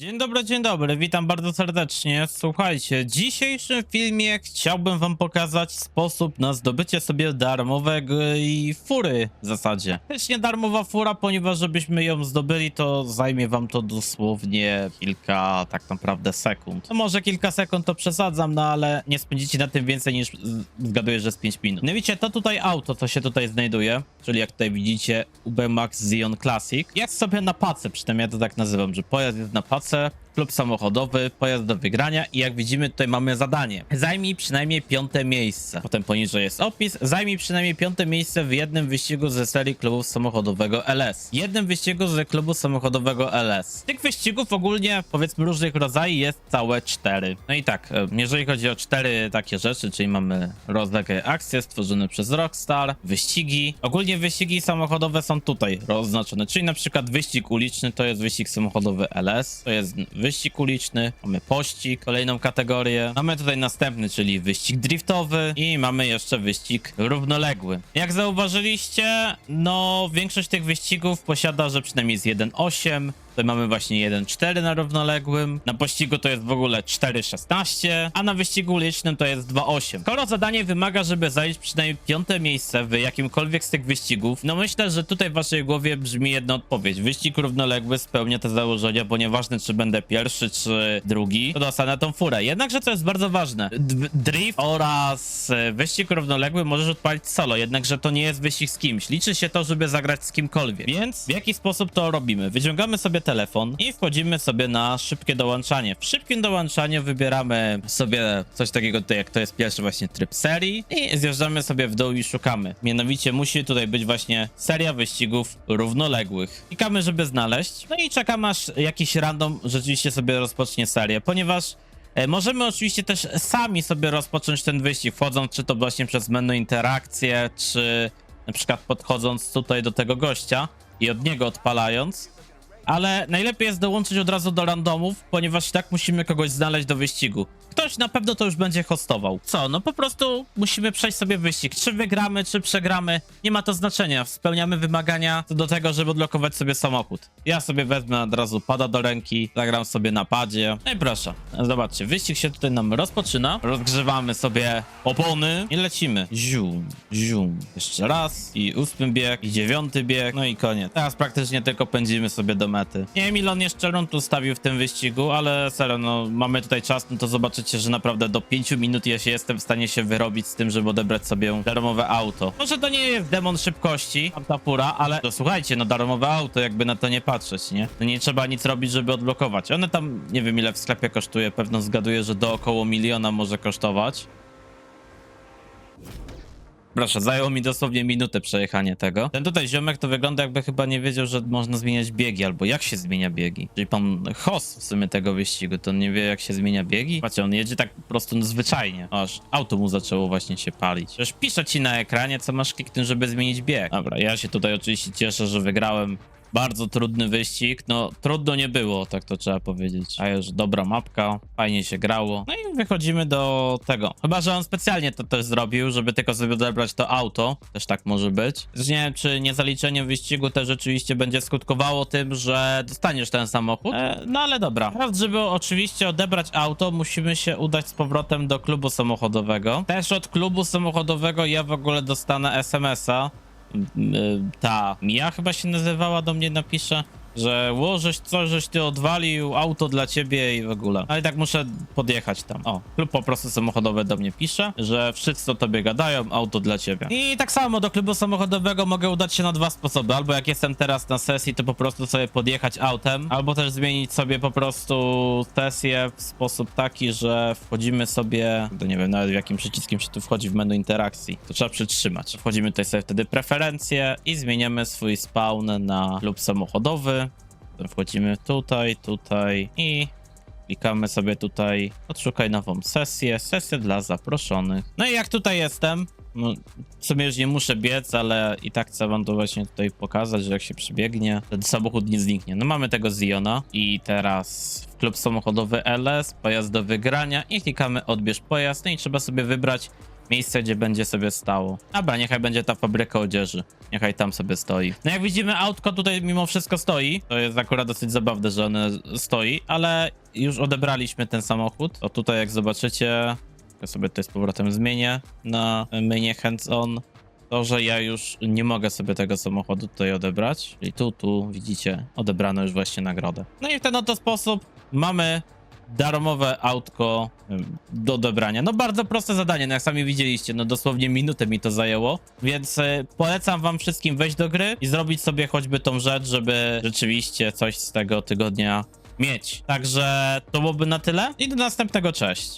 Dzień dobry, dzień dobry, witam bardzo serdecznie. Słuchajcie, w dzisiejszym filmie chciałbym wam pokazać sposób na zdobycie sobie darmowego i fury w zasadzie. Też nie darmowa fura, ponieważ żebyśmy ją zdobyli, to zajmie wam to dosłownie kilka tak naprawdę sekund. No może kilka sekund to przesadzam, no ale nie spędzicie na tym więcej niż zgaduję, że z 5 minut. No widzicie, to tutaj auto, co się tutaj znajduje, czyli jak tutaj widzicie UB Max Zion Classic, jest sobie na pace, przy tym ja to tak nazywam, że pojazd jest na pracę. Klub samochodowy, pojazd do wygrania i jak widzimy tutaj mamy zadanie. Zajmij przynajmniej piąte miejsce. Potem poniżej jest opis. Zajmij przynajmniej piąte miejsce w jednym wyścigu ze serii klubu samochodowego LS. Jednym wyścigu z klubu samochodowego LS. Tych wyścigów ogólnie powiedzmy różnych rodzajów jest całe cztery. No i tak, jeżeli chodzi o cztery takie rzeczy, czyli mamy rozległe akcje stworzone przez Rockstar, wyścigi. Ogólnie wyścigi samochodowe są tutaj oznaczone, czyli na przykład wyścig uliczny to jest wyścig samochodowy LS, to jest wyścig uliczny, mamy pościg, kolejną kategorię. Mamy tutaj następny, czyli wyścig driftowy i mamy jeszcze wyścig równoległy. Jak zauważyliście, no większość tych wyścigów posiada, że przynajmniej jest 1.8, Tutaj mamy właśnie 1.4 na równoległym. Na pościgu to jest w ogóle 4.16, a na wyścigu ulicznym to jest 2.8. Skoro zadanie wymaga, żeby zająć przynajmniej piąte miejsce w jakimkolwiek z tych wyścigów, no myślę, że tutaj w waszej głowie brzmi jedna odpowiedź. Wyścig równoległy spełnia te założenia, bo nieważne czy będę pierwszy czy drugi, to dostanę tą furę. Jednakże to jest bardzo ważne. Drift oraz e, wyścig równoległy możesz odpalić solo, jednakże to nie jest wyścig z kimś. Liczy się to, żeby zagrać z kimkolwiek. Więc w jaki sposób to robimy? Wyciągamy sobie telefon i wchodzimy sobie na szybkie dołączanie. W szybkim dołączaniu wybieramy sobie coś takiego tutaj, jak to jest pierwszy właśnie tryb serii i zjeżdżamy sobie w dół i szukamy. Mianowicie musi tutaj być właśnie seria wyścigów równoległych. Klikamy, żeby znaleźć, no i czekamy aż jakiś random rzeczywiście sobie rozpocznie serię, ponieważ E, Możemy oczywiście też sami sobie rozpocząć ten wyścig, wchodząc czy to właśnie przez menu interakcje, czy na przykład podchodząc tutaj do tego gościa i od niego odpalając. Ale najlepiej jest dołączyć od razu do randomów, ponieważ i tak musimy kogoś znaleźć do wyścigu. Ktoś na pewno to już będzie hostował. Co? No po prostu musimy przejść sobie wyścig. Czy wygramy, czy przegramy, nie ma to znaczenia. Spełniamy wymagania co do tego, żeby odblokować sobie samochód. Ja sobie wezmę od razu pada do ręki, zagram sobie na padzie. No i proszę, zobaczcie, wyścig się tutaj nam rozpoczyna. Rozgrzewamy sobie opony i lecimy. Zium, zium. Jeszcze raz i ósmy bieg, i dziewiąty bieg, no i koniec. Teraz praktycznie tylko pędzimy sobie do mety. Nie wiem ile on jeszcze rund ustawił w tym wyścigu, ale serio, no mamy tutaj czas, no to zobaczycie, że naprawdę do 5 minut ja się jestem w stanie się wyrobić z tym, żeby odebrać sobie darmowe auto. Może to nie jest demon szybkości, tamta fura, ale to słuchajcie, no darmowe auto, jakby na to nie patrzeć, nie? No nie trzeba nic robić, żeby odblokować. One tam, nie wiem ile w sklepie kosztuje, pewno zgaduję, że do około miliona może kosztować. Proszę, zajęło mi dosłownie minutę przejechanie tego. Ten tutaj ziomek to wygląda jakby chyba nie wiedział, że można zmieniać biegi, albo jak się zmienia biegi. Czyli pan host w sumie tego wyścigu, to nie wie jak się zmienia biegi. Patrzcie, on jedzie tak po prostu zwyczajnie. Aż auto mu zaczęło właśnie się palić. Przecież pisze ci na ekranie, co masz kliknąć, żeby zmienić bieg. Dobra, ja się tutaj oczywiście cieszę, że wygrałem. Bardzo trudny wyścig. No, trudno nie było, tak to trzeba powiedzieć. A już dobra mapka, fajnie się grało. No i wychodzimy do tego. Chyba, że on specjalnie to też zrobił, żeby tylko sobie odebrać to auto. Też tak może być. Też nie wiem, czy niezaliczenie wyścigu też rzeczywiście będzie skutkowało tym, że dostaniesz ten samochód. E, no ale dobra. Teraz, żeby oczywiście odebrać auto, musimy się udać z powrotem do klubu samochodowego. Też od klubu samochodowego ja w ogóle dostanę SMS-a ta Mia chyba się nazywała, do mnie napisze, że łożeś coś, żeś ty odwalił, auto dla ciebie i w ogóle. Ale tak muszę podjechać tam. O, klub po prostu samochodowy do mnie pisze, że wszyscy o tobie gadają, auto dla ciebie. I tak samo do klubu samochodowego mogę udać się na dwa sposoby. Albo jak jestem teraz na sesji, to po prostu sobie podjechać autem, albo też zmienić sobie po prostu sesję w sposób taki, że wchodzimy sobie, to nie wiem nawet jakim przyciskiem się tu wchodzi w menu interakcji. To trzeba przytrzymać. Wchodzimy tutaj sobie wtedy preferencje i zmieniamy swój spawn na klub samochodowy. Wchodzimy tutaj, tutaj i klikamy sobie tutaj odszukaj nową sesję, sesję dla zaproszonych. No i jak tutaj jestem, no, w sumie już nie muszę biec, ale i tak chcę wam to właśnie tutaj pokazać, że jak się przybiegnie, ten samochód nie zniknie. No mamy tego Ziona i teraz w klub samochodowy LS, pojazd do wygrania i klikamy odbierz pojazd, no i trzeba sobie wybrać miejsce, gdzie będzie sobie stało. Dobra, niechaj będzie ta fabryka odzieży. Niechaj tam sobie stoi. No jak widzimy, autko tutaj mimo wszystko stoi. To jest akurat dosyć zabawne, że one stoi, ale już odebraliśmy ten samochód. To tutaj jak zobaczycie, ja sobie tutaj z powrotem zmienię na menu hands-on. To, że ja już nie mogę sobie tego samochodu tutaj odebrać. Czyli tu, tu widzicie, odebrano już właśnie nagrodę. No i w ten oto sposób mamy darmowe autko do odebrania. No bardzo proste zadanie, no jak sami widzieliście, no dosłownie minutę mi to zajęło, więc y, polecam wam wszystkim wejść do gry i zrobić sobie choćby tą rzecz, żeby rzeczywiście coś z tego tygodnia mieć. Także to byłoby na tyle i do następnego, cześć.